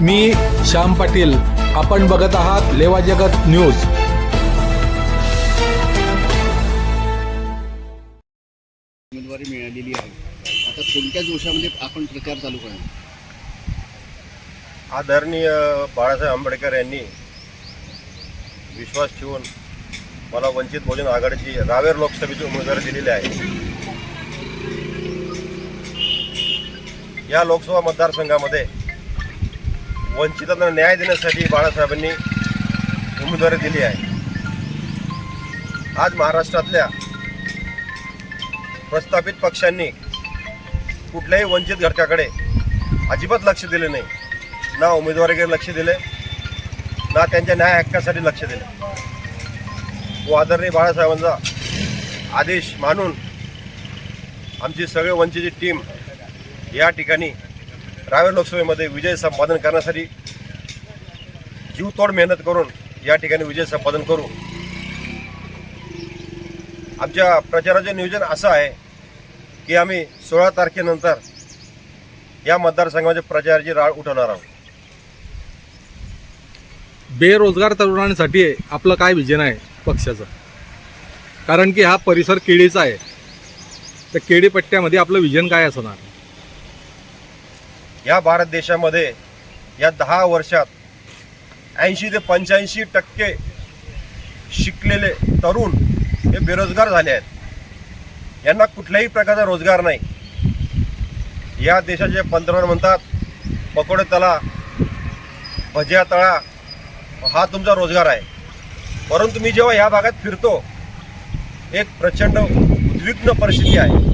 मी श्याम पाटील. आपण बघत आहात लेवा जगत न्यूज. उमेदवारी मिळालेली आहे. आता कोणत्या जोशामध्ये आपण प्रचार चालू करणार? आदरणीय बाळासाहेब आंबेडकर यांनी विश्वास ठेवून मला वंचित बहुजन आघाडीची रावेर लोकसभेची उमेदवारी दिलेली आहे. या लोकसभा मतदारसंघामध्ये वंचितांना न्याय देण्यासाठी बाळासाहेबांनी उमेदवारी दिली आहे. आज महाराष्ट्रातल्या प्रस्थापित पक्षांनी कुठल्याही वंचित घटकाकडे अजिबात लक्ष दिले नाही. ना उमेदवारीकडे लक्ष दिले ना त्यांच्या न्याय हक्कासाठी लक्ष दिले. व आदरणीय बाळासाहेबांचा आदेश मानून आमची सगळे वंचित टीम या ठिकाणी रावेर लोकसभेमध्ये विजय संपादन करण्यासाठी जीवतोड मेहनत करून या ठिकाणी विजय संपादन करू. आमच्या प्रचाराचे नियोजन असं आहे की आम्ही सोळा तारखेनंतर या मतदारसंघामध्ये प्रचाराची राळ उठवणार आहोत. बेरोजगार तरुणांसाठी आपलं काय विजन आहे पक्षाचं? कारण की हा परिसर केळीचा आहे. तर केळी पट्ट्यामध्ये आपलं विजन काय असणार? या भारत देशामध्ये या दहा वर्षात ऐंशी ते पंच्याऐंशी टक्के शिकलेले तरुण हे बेरोजगार झाले आहेत. यांना कुठल्याही प्रकारचा रोजगार नाही. या देशाचे पंतप्रधान म्हणतात पकोडे तळा भजिया तळा हा तुमचा रोजगार आहे. परंतु मी जेव्हा या भागात फिरतो एक प्रचंड उद्विग्न परिस्थिती आहे.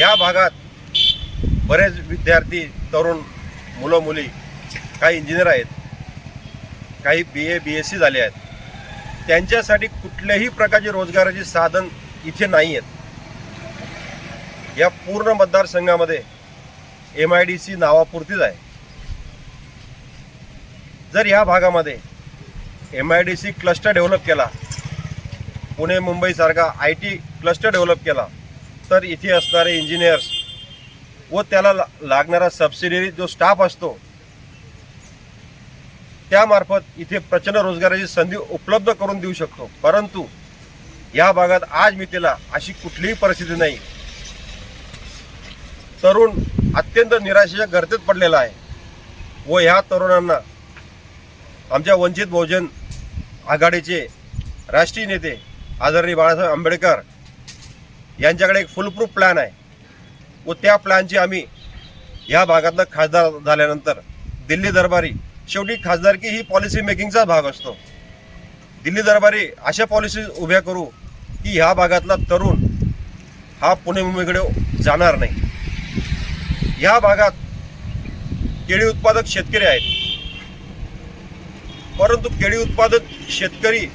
या भागात बरेच विद्यार्थी तरुण मुलं मुली काही इंजिनियर आहेत काही बी ए बी एस सी झाले आहेत. त्यांच्यासाठी कुठल्याही प्रकारचे रोजगाराचे साधन इथे नाही आहेत. या पूर्ण मतदारसंघामध्ये एम आय डी सी नावापुरतीच आहे. जर या भागामध्ये M I D C cluster develop केला पुणे मुंबईसारखा आय टी क्लस्टर डेव्हलप केला तर इथे असणारे इंजिनियर्स व त्याला लागणारा सबसिडरी जो स्टाफ असतो त्यामार्फत इथे प्रचंड रोजगाराची संधी उपलब्ध करून देऊ शकतो. परंतु या भागात आज मितेला अशी कुठलीही परिस्थिती नाही. तरुण अत्यंत निराशेच्या गर्तेत पडलेला आहे. व ह्या तरुणांना आमच्या वंचित बहुजन आघाडीचे राष्ट्रीय नेते आदरणीय बाळासाहेब आंबेडकर यांच्याकडे एक फुलप्रूफ प्लॅन आहे. व त्या प्लॅनची आम्ही या भागातला खासदार झाल्यानंतर दिल्ली दरबारी शेवटी खासदारकी ही पॉलिसी मेकिंगचा भाग असतो. दिल्ली दरबारी अशा पॉलिसी उभ्या करू की ह्या भागातला तरुण हा पुणे मुंबईकडे जाणार नाही. या भागात केळी उत्पादक शेतकरी आहेत. परंतु केळी उत्पादक शेतकरी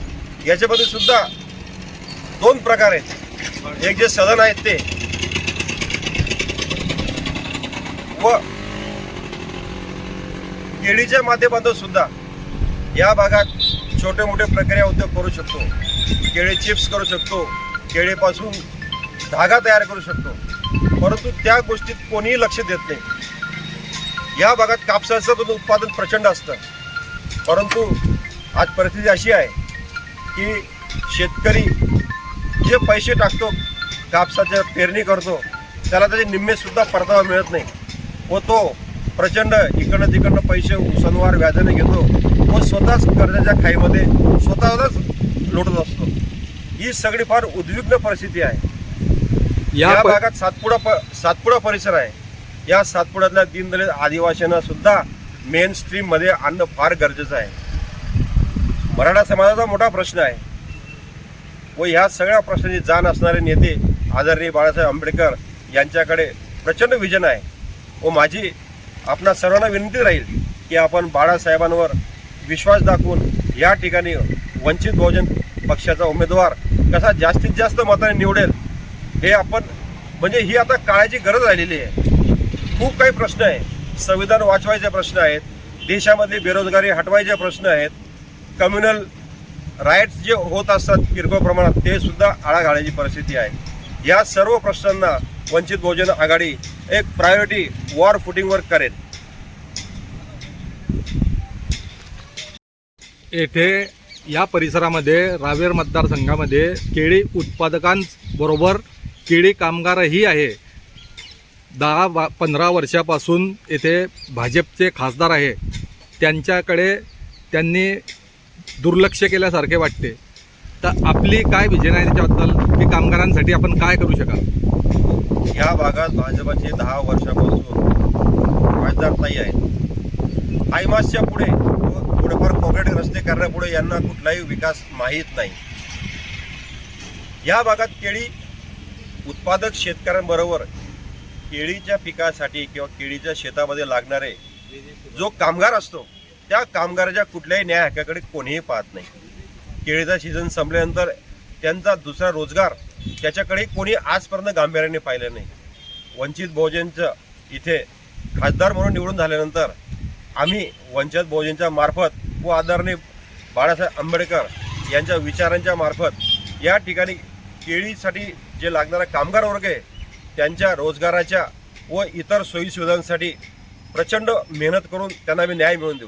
याच्यामध्ये सुद्धा दोन प्रकार आहेत. एक जे सदन आहेत ते व केळीच्या माध्यमातून सुद्धा या भागात छोटे मोठे प्रक्रिया उद्योग करू शकतो. केळी चिप्स करू शकतो. केळीपासून धागा तयार करू शकतो. परंतु त्या गोष्टीत कोणीही लक्ष देत नाही. या भागात कापसाचं पण उत्पादन प्रचंड असतं. परंतु आज परिस्थिती अशी आहे की शेतकरी जे पैसे टाकतो कापसाच्या पेरणी करतो त्याला त्याचे निम्मे सुद्धा परतावा मिळत नाही. व तो प्रचंड इकडनं तिकडनं पैसे उसनवार व्याजाने घेतो. व स्वतःच कर्जाच्या खाईमध्ये स्वतःलाच लोटत असतो. ही सगळी फार उद्विग्न परिस्थिती आहे. या भागात सातपुडा प सातपुडा परिसर आहे. या सातपुड्यातल्या दीनदलित आदिवासींना सुद्धा मेन स्ट्रीममध्ये आणणं फार गरजेचं आहे. मराठा समाजाचा मोठा प्रश्न आहे. व ह्या सगळ्या प्रश्नाची जाण असणारे नेते आदरणीय बाळासाहेब आंबेडकर यांच्याकडे प्रचंड विजन आहे. व माझी आपणा सर्वांना विनंती राहील की आपण बाळासाहेबांवर विश्वास दाखवून या ठिकाणी वंचित बहुजन पक्षाचा उमेदवार कसा जास्तीत जास्त मताने निवडेल हे आपण म्हणजे ही आता काळाची गरज राहिलेली आहे. खूप काही प्रश्न आहे संविधान वाचवायचे प्रश्न आहेत. देशामधली बेरोजगारी हटवायचे प्रश्न आहेत. कम्युनल राईट्स जे होत असतात किरकोळ प्रमाणात ते सुद्धा आळा घालायची परिस्थिती आहे. या सर्व प्रश्नांना वंचित बहुजन आघाडी एक प्रायोरिटी वॉर फुटिंगवर करेल. येथे या परिसरामध्ये रावेर मतदारसंघामध्ये केळी उत्पादकांबरोबर केळी कामगारही आहे. दहा बा पंधरा वर्षापासून येथे भाजपचे खासदार आहे. त्यांच्याकडे त्यांनी दुर्लक्ष केल्यासारखे वाटते. तर आपली काय विजन आहे त्याच्याबद्दल? की कामगारांसाठी आपण काय करू शकाल? या भागात भाजपाचे दहा वर्षापासून खासदार ताई आहेत. हायमासच्या पुढे थोडेफार कॉन्क्रीट रस्ते करण्यापुढे यांना कुठलाही विकास माहीत नाही. या भागात केळी उत्पादक शेतकऱ्यांबरोबर केळीच्या पिकासाठी किंवा केळीच्या शेतामध्ये लागणारे जो कामगार असतो त्या कामगाराच्या कुठल्याही न्याय हक्काकडे कोणीही पाहत नाही. केळीचा सीझन संपल्यानंतर त्यांचा दुसरा रोजगार त्याच्याकडे कोणी आजपर्यंत गांभीर्याने पाहिलं नाही. वंचित बहुजनचं इथे खासदार म्हणून निवडून झाल्यानंतर आम्ही वंचित बहुजनच्या मार्फत व आदरणीय बाळासाहेब आंबेडकर यांच्या विचारांच्या मार्फत या ठिकाणी केळीसाठी जे लागणारा कामगार वर्ग आहे त्यांच्या रोजगाराच्या व इतर सोयीसुविधांसाठी प्रचंड मेहनत करून त्यांना आम्ही न्याय मिळवून देऊ.